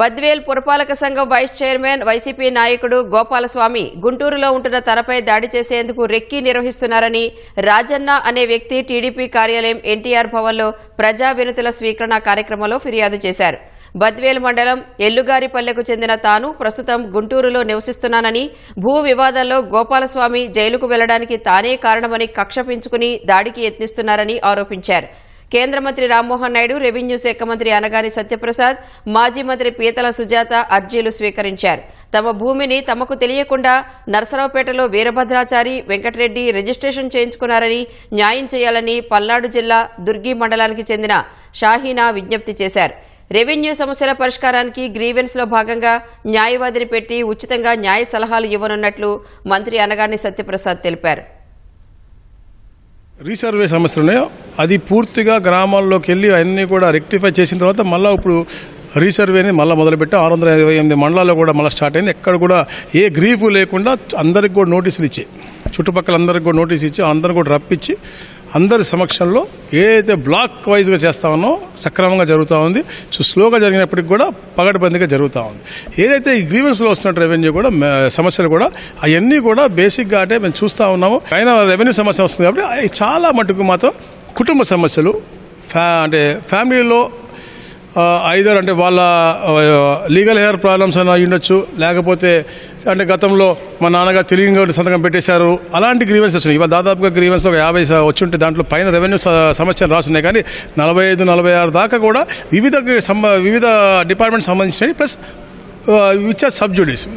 బద్వేల్ పురపాలక సంఘం vice chairman YCP నాయకుడు గోపాలస్వామి గుంటూరులో ఉంటున్న తనపై దాడి చేసేందుకు రెక్కి నిర్వహిస్తున్నారని రాజన్న అనే వ్యక్తి టీడీపీ కార్యాలయం ఎన్టీఆర్ భవన్లో ప్రజా వినతుల స్వీకరణ కార్యక్రమంలో ఫిర్యాదు చేశారు. బద్వేల్ మండలం ఎల్లుగారిపల్లెకు చెందిన తాను ప్రస్తుతం గుంటూరులో నివసిస్తున్నానని భూ వివాదంలో గోపాలస్వామి జైలుకు వెళ్ళడానికి తానే కారణమని కక్ష పెంచుకుని దాడికి యత్నిస్తున్నారని ఆరోపించారు. కేంద్ర మంత్రి రామ్మోహన్ నాయుడు రెవెన్యూ శాఖ మంత్రి అనగాని సత్యప్రసాద్ మాజీ మంత్రి పీతల సుజాత అర్జీలు స్వీకరించారు. తమ భూమిని తమకు తెలియకుండా నరసరావుపేటలో వీరభద్రాచారి వెంకటరెడ్డి రిజిస్ట్రేషన్ చేయించుకున్నారని న్యాయం చేయాలని పల్నాడు జిల్లా దుర్గి మండలానికి చెందిన షాహీనా విజ్ఞప్తి చేశారు. రెవెన్యూ సమస్యల పరిష్కారానికి గ్రీవెన్స్లో భాగంగా న్యాయవాదిని పెట్టి ఉచితంగా న్యాయ సలహాలు ఇవ్వనున్నట్లు మంత్రి అనగాని సత్యప్రసాద్ తెలిపారు. రీసర్వే సమస్యలు ఉన్నాయో అది పూర్తిగా గ్రామాల్లోకి వెళ్ళి అన్నీ కూడా రెక్టిఫై చేసిన తర్వాత మళ్ళీ ఇప్పుడు రీసర్వేని మళ్ళీ మొదలుపెట్టి. ఆరు వందల ఇరవై ఎనిమిది మండలాల్లో కూడా మళ్ళీ స్టార్ట్ అయింది. ఎక్కడ కూడా ఏ గ్రీఫ్ లేకుండా అందరికి కూడా నోటీసులు ఇచ్చి చుట్టుపక్కల అందరికి కూడా నోటీస్ ఇచ్చి అందరికి కూడా రప్పించి అందరి సమక్షంలో ఏదైతే బ్లాక్ వైజ్గా చేస్తా ఉన్నో సక్రమంగా జరుగుతూ ఉంది. సో స్లోగా జరిగినప్పటికి కూడా పగడబందిగా జరుగుతూ ఉంది. ఏదైతే ఈ గ్రీవెన్స్లో వస్తున్న రెవెన్యూ కూడా సమస్యలు కూడా అవన్నీ కూడా బేసిక్గా అంటే మేము చూస్తూ ఉన్నాము. పైన రెవెన్యూ సమస్య వస్తుంది కాబట్టి చాలా మటుకు మాత్రం కుటుంబ సమస్యలు ఫ్యా అంటే ఫ్యామిలీలో ఐదర్ అంటే వాళ్ళ లీగల్ హెయిర్ ప్రాబ్లమ్స్ అని ఉండొచ్చు. లేకపోతే అంటే గతంలో మా నాన్నగారు తెలియని సంతకం పెట్టేశారు. అలాంటి గ్రీవెన్స్ వచ్చినాయి. ఇవాళ దాదాపుగా గ్రీవెన్స్ ఒక యాభై వచ్చి ఉంటే దాంట్లో పైన రెవెన్యూ సమస్యలు రాసున్నాయి. కానీ నలభై ఐదు నలభై ఆరు దాకా కూడా వివిధ వివిధ డిపార్ట్మెంట్ సంబంధించినవి ప్లస్ విచ్ ఆర్ సబ్జుడీస్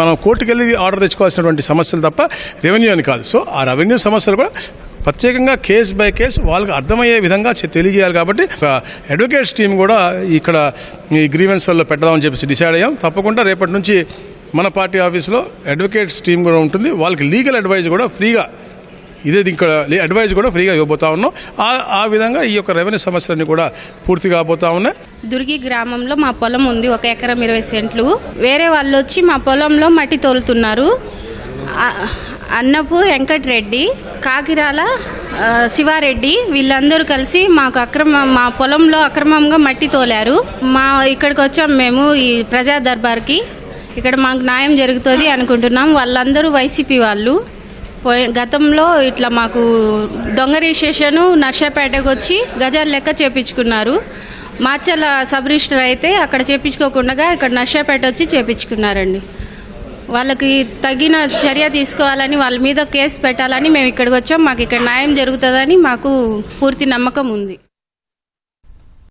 మనం కోర్టుకెళ్ళి ఆర్డర్ తెచ్చుకోవాల్సినటువంటి సమస్యలు తప్ప రెవెన్యూ అని కాదు. సో ఆ రెవెన్యూ సమస్యలు కూడా ప్రత్యేకంగా కేస్ బై కేస్ వాళ్ళకి అర్థమయ్యే విధంగా తెలియజేయాలి కాబట్టి అడ్వకేట్స్ టీం కూడా ఇక్కడ ఈ గ్రీవెన్స్లో పెట్టదామని చెప్పేసి డిసైడ్ అయ్యాం. తప్పకుండా రేపటి నుంచి మన పార్టీ ఆఫీస్లో అడ్వకేట్స్ టీం కూడా ఉంటుంది. వాళ్ళకి లీగల్ అడ్వైజ్ కూడా ఫ్రీగా ఇదే ఇక్కడ అడ్వైజ్ కూడా ఫ్రీగా ఇవ్వబోతా ఉన్నాం. ఆ విధంగా ఈ యొక్క రెవెన్యూ సమస్యలన్నీ కూడా పూర్తి కాబోతా ఉన్నాయి. దుర్గి గ్రామంలో మా పొలం ఉంది. ఒక ఎకరం ఇరవై సెంట్లు. వేరే వాళ్ళు వచ్చి మా పొలంలో మట్టి తోలుతున్నారు. అన్నపు వెంకటరెడ్డి కాకిరాల శివారెడ్డి వీళ్ళందరూ కలిసి మాకు అక్రమ మా పొలంలో అక్రమంగా మట్టి తోలారు. మా ఇక్కడికి వచ్చాం మేము ఈ ప్రజా దర్బార్కి. ఇక్కడ మాకు న్యాయం జరుగుతుంది అనుకుంటున్నాం. వాళ్ళందరూ వైసీపీ వాళ్ళు. గతంలో ఇట్లా మాకు దొంగ రిజిస్ట్రేషన్ నర్షాపేటకు వచ్చి గజాల లెక్క చేపించుకున్నారు. మాచల సబ్ రిజిస్టర్ అయితే అక్కడ చేపించుకోకుండా ఇక్కడ నర్షాపేట వచ్చి చేపించుకున్నారండి. వాళ్ళకి తగిన చర్య తీసుకోవాలని వాళ్ళ మీద కేసు పెట్టాలని మేము ఇక్కడికి వచ్చాం. మాకు ఇక్కడ న్యాయం జరుగుతుందని మాకు పూర్తి నమ్మకం ఉంది.